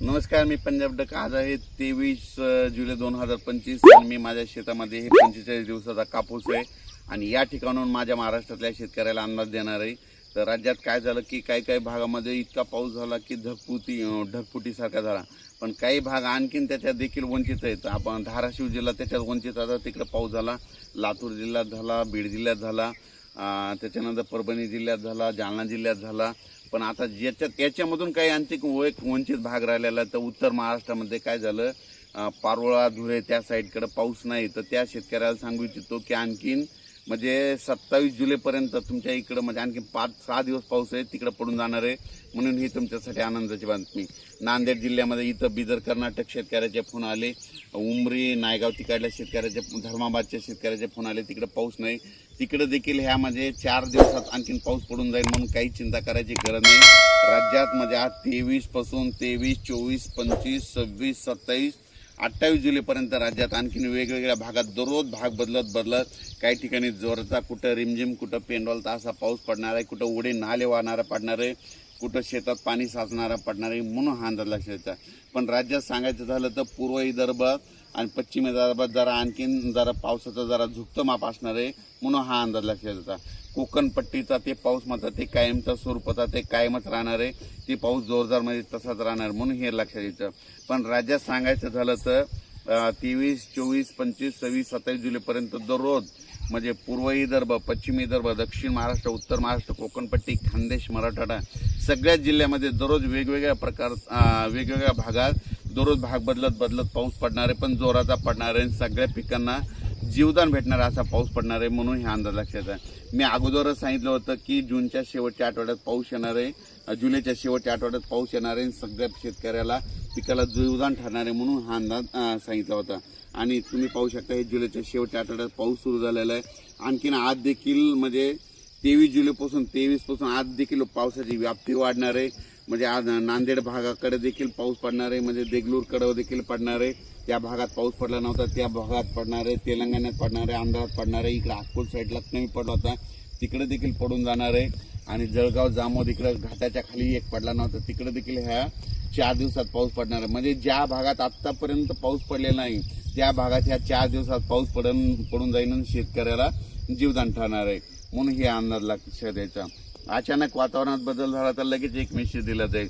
नमस्कार मी पंजाब डक आज आहे तेवीस जुलै दोन हजार पंचवीस आणि मी माझ्या शेतामध्ये हे पंचेचाळीस दिवसाचा कापूस आहे आणि या ठिकाणून माझ्या महाराष्ट्रातल्या शेतकऱ्याला अंदाज देणार आहे. तर राज्यात काय झालं की काही काही भागामध्ये इतका पाऊस झाला की ढगपुटी ढगपुटीसारखा ढगफुटीसारखा झाला. पण काही भाग आणखीन त्याच्यात देखील वंचित आहेत. आपण धाराशिव जिल्हा त्याच्यात वंचित आता तिकडे पाऊस झाला लातूर जिल्ह्यात झाला बीड जिल्ह्यात झाला. त्याच्यानंतर परभणी जिल्ह्यात झाला जालना जिल्ह्यात झाला. पण आता ज्याच्यात याच्यामधून काही आणखी एक वंचित भाग राहिलेला तर उत्तर महाराष्ट्रामध्ये काय झालं? पारोळा धुळे त्या साईडकडं पाऊस नाही. तर त्या शेतकऱ्याला सांगू इच्छितो की आणखीन म्हणजे सत्तावीस जुलैपर्यंत तुमच्या इकडं म्हणजे आणखी पाच सहा दिवस पाऊस आहे तिकडं पडून जाणार आहे. म्हणून ही तुमच्यासाठी आनंदाची बातमी. नांदेड जिल्ह्यामध्ये इथं बिदर कर्नाटक शेतकऱ्याचे फोन आले. उमरी नायगाव तिकडल्या शेतकऱ्याचे धर्माबादच्या शेतकऱ्याचे फोन आले. तिकडे पाऊस नाही. तिकडे देखील ह्यामध्ये म्हणजे चार दिवसात आणखीन पाऊस पडून जाईल म्हणून काही चिंता करायची गरज नाही. राज्यात म्हणजे आज तेवीसपासून तेवीस चोवीस पंचवीस सव्वीस सत्तावीस अठ्ठावीस जुलैपर्यंत राज्यात आणखीन वेगवेगळ्या भागात दररोज भाग बदलत बदलत काही ठिकाणी जोरचा कुठं रिमझिम कुठं पेंडॉलचा असा पाऊस पडणार आहे कुठं उडे नाले वाहणारा पडणार आहे. कुठं शेतात पाणी साचणारा पडणार आहे म्हणून हा अंदाज लक्षात येतात पण राज्यात सांगायचं झालं तर पूर्व विदर्भात आणि पश्चिम विदर्भात जरा आणखीन जरा पावसाचा जरा झुकतं माप असणार आहे म्हणून हा अंदाज लक्षात येतात कोकणपट्टीचा ते पाऊस मात्र ते कायमचा स्वरूपाचा ते कायमच राहणार आहे. ते पाऊस जोरदारमध्ये तसाच राहणार म्हणून हे लक्षात येतं. पण राज्यात सांगायचं झालं तर तेवीस चोवीस पंचवीस सव्वीस सत्तावीस जुलैपर्यंत दररोज म्हणजे पूर्व विदर्भ पश्चिम विदर्भ दक्षिण महाराष्ट्र उत्तर महाराष्ट्र कोकणपट्टी खानदेश मराठवाडा सगळ्याच जिल्ह्यामध्ये दररोज वेगवेगळ्या प्रकार वेगवेगळ्या भागात दररोज भाग बदलत बदलत पाऊस पडणार आहे. पण जोराचा पडणार आहे सगळ्या पिकांना जीवदान भेटणार असा पाऊस पडणार आहे म्हणून हे अंदाज लक्षात आहे. मी अगोदरच सांगितलं होतं की जूनच्या शेवटच्या आठवड्यात पाऊस येणार आहे जुलैच्या शेवटच्या आठवड्यात पाऊस येणार आहे सगळ्या शेतकऱ्याला पिकाला जीवदान ठरणार आहे म्हणून हा अंदाज सांगितला होता. आणि तुम्ही पाहू शकता हे जुलैच्या शेवटच्या आठवड्यात पाऊस सुरू झालेला आहे. आणखीन आज देखील म्हणजे तेवीस जुलैपासून तेवीसपासून आज देखील पावसाची व्याप्ती वाढणार आहे. म्हणजे आज नांदेड भागाकडे देखील पाऊस पडणार आहे. म्हणजे देगलूरकडे देखील पडणार आहे. त्या भागात पाऊस पडला नव्हता त्या भागात पडणार आहे. तेलंगणात पडणार आहे आंध्रात पडणार आहे. इकडे आगपूर साईडला कमी पडला होता. तिकडे देखील पडून जाणार आहे. आणि जळगाव जामोद इकडं घाटाच्या खाली एक पडला नव्हता. तिकडे देखील ह्या चार दिवसात पाऊस पडणार आहे. म्हणजे ज्या भागात आतापर्यंत पाऊस पडलेला नाही त्या भागात ह्या चार दिवसात पाऊस पडून पडून जाईल आणि शेतकऱ्याला जीवदान ठरणार आहे. म्हणून हे अंदाज लक्षात द्यायचा अचानक वातावरणात बदल झाला तर लगेच एक मेसेज दिला जाईल.